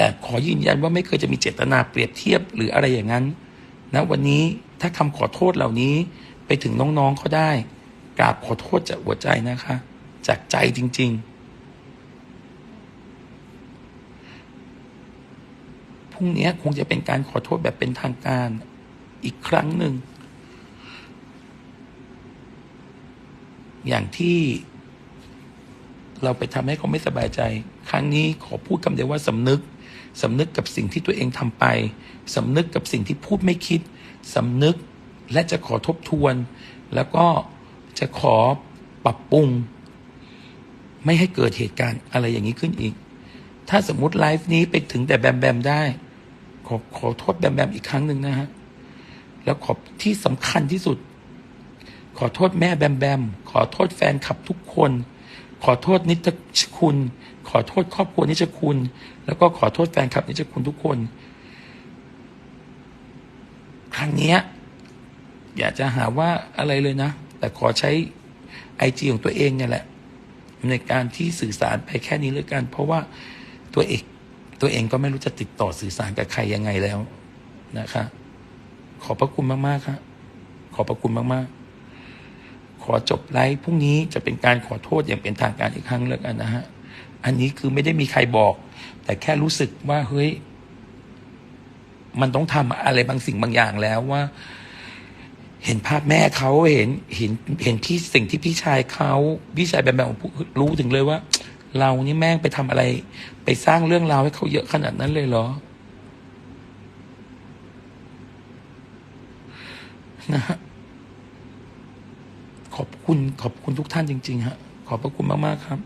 แต่ขอยืนยันว่าไม่เคยจะมีเจตนาเปรียบเทียบหรืออะไรอย่างนั้นนะวันนี้ถ้าคำขอโทษเหล่านี้ไปถึงน้องๆเขาได้กราบขอโทษจากหัวใจนะคะ จากใจจริง ๆ พรุ่งนี้คงจะเป็นการขอโทษแบบเป็นทางการอีกครั้งหนึ่ง อย่างที่เราไปทำให้เขาไม่สบายใจ ครั้งนี้ขอพูดคำเดียวว่าสำนึกสำนึกกับสิ่งที่ตัวเองทำไปสำนึกกับสิ่งที่พูดไม่คิดสำนึกและจะขอทบทวน แล้วก็จะขอปรับปรุง ไม่ให้เกิดเหตุการณ์อะไรอย่างนี้ขึ้นอีก ถ้าสมมติไลฟ์นี้ไปถึงแต่แบมแบมได้ ขอขอโทษแบมแบมอีกครั้งหนึ่งนะฮะ แล้วขอที่สำคัญที่สุด ขอโทษแม่แบมแบม ขอโทษแฟนคลับทุกคน ขอโทษนิจคุณ ขอโทษครอบครัวนิจคุณ แล้วก็ขอโทษแฟนคลับนิจคุณทุกคน ครั้งนี้อยากจะหาว่าอะไรเลยนะ แต่ขอใช้ไอจีของตัวเองเนี่ยแหละ ในการที่สื่อสารไปแค่นี้เลยกัน เพราะว่าตัวเองตัวเองก็ไม่รู้จะติดต่อสื่อสารกับใครยังไงแล้วนะคะ ขอบพระคุณมาก ๆครับขอบพระคุณมาก ๆ ขอจบไลฟ์พรุ่งนี้จะเป็นการขอโทษอย่างเป็นทางการอีกครั้งแล้วกันนะฮะ อันนี้คือไม่ได้มีใครบอก แต่แค่รู้สึกว่าเฮ้ย มันต้องทำอะไรบางสิ่งบางอย่างแล้วว่า เห็นภาพแม่เขาเห็นเห็นเห็นพี่สิ่งที่พี่ชายเขาพี่ชายแบบแบบรู้ถึงเลยว่า เรานี่แม่งไปทำอะไร ไปสร้างเรื่องราวให้เขาเยอะขนาดนั้นเลยเหรอนะฮะ ขอบคุณขอบคุณทุกท่านจริงๆฮะขอบพระคุณมากๆครับ